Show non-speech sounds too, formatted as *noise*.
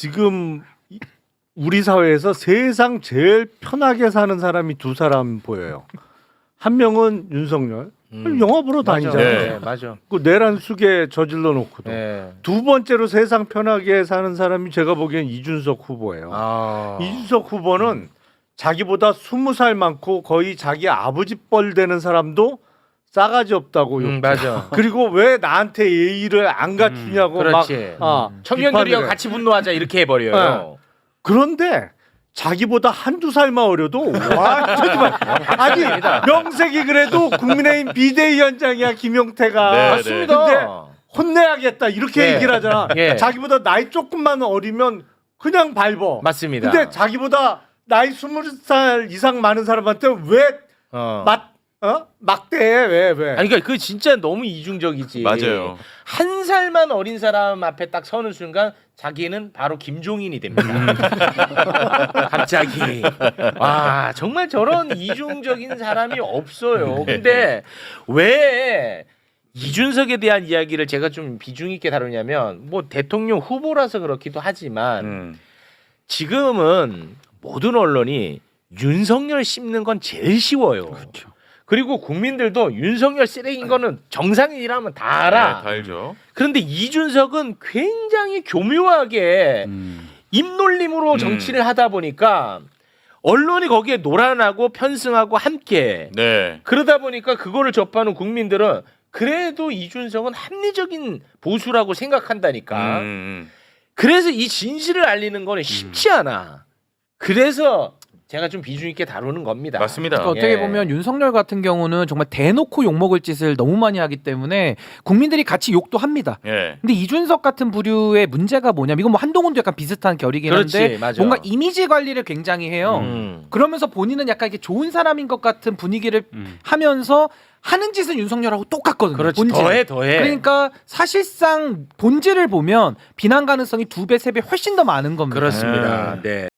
지금 이- 우리 사회에서 세상 제일 편하게 사는 사람이 두 사람 보여요. 한 명은 윤석열. 음. 영화 보러 맞아. 다니잖아요. 네, 맞아. 그 내란 숙에 저질러 놓고도. 네. 두 번째로 세상 편하게 사는 사람이 제가 보기엔 이준석 후보예요. 아. 이준석 후보는 자기보다 스무 살 많고 거의 자기 아버지 뻘 되는 사람도 싸가지 없다고 욕. 음, 맞아. *laughs* 그리고 왜 나한테 예의를 안 갖추냐고 막 그렇지. 아, 청년들이랑 비판을 해. 같이 분노하자 이렇게 해버려요. 그런데 자기보다 한두 살만 어려도 완전히 막 아니 명색이 그래도 국민의힘 비대위원장이야 김용태가 네, 네. 맞습니다. 근데 혼내야겠다 이렇게 예. 얘기를 하잖아. 예. 자기보다 나이 조금만 어리면 그냥 밟어. 맞습니다. 근데 자기보다 나이 스물 살 이상 많은 사람한테 왜 어. 맞, 어? 막대해? 왜, 왜? 아니 그러니까 그 진짜 너무 이중적이지. 맞아요. 한 살만 어린 사람 앞에 딱 서는 순간 자기는 바로 김종인이 됩니다. *laughs* 갑자기 와 정말 저런 이중적인 사람이 없어요. 근데 왜 이준석에 대한 이야기를 제가 좀 비중 있게 다루냐면 뭐 대통령 후보라서 그렇기도 하지만 음. 지금은 모든 언론이 윤석열 씹는 건 제일 쉬워요. 그렇죠. 그리고 국민들도 윤석열 쓰레기인 거는 정상인이라면 다 알아. 네, 다 알죠. 그런데 이준석은 굉장히 교묘하게 입놀림으로 음. 정치를 하다 보니까 언론이 거기에 노란하고 편승하고 함께 네. 그러다 보니까 그거를 접하는 국민들은 그래도 이준석은 합리적인 보수라고 생각한다니까. 음, 음. 그래서 이 진실을 알리는 거는 쉽지 않아. 그래서 제가 좀 비중 있게 다루는 겁니다. 맞습니다. 그러니까 어떻게 예. 보면 윤석열 같은 경우는 정말 대놓고 욕먹을 짓을 너무 많이 하기 때문에 국민들이 같이 욕도 합니다. 예. 근데 이준석 같은 부류의 문제가 뭐냐면 이건 뭐 한동훈도 약간 비슷한 결이긴 그렇지, 한데 맞아. 뭔가 이미지 관리를 굉장히 해요. 음. 그러면서 본인은 약간 이렇게 좋은 사람인 것 같은 분위기를 하면서 하는 짓은 윤석열하고 똑같거든요. 그렇지. 본질. 더해 더해. 그러니까 사실상 본질을 보면 비난 가능성이 두 배, 세 배 훨씬 더 많은 겁니다. 그렇습니다. 네.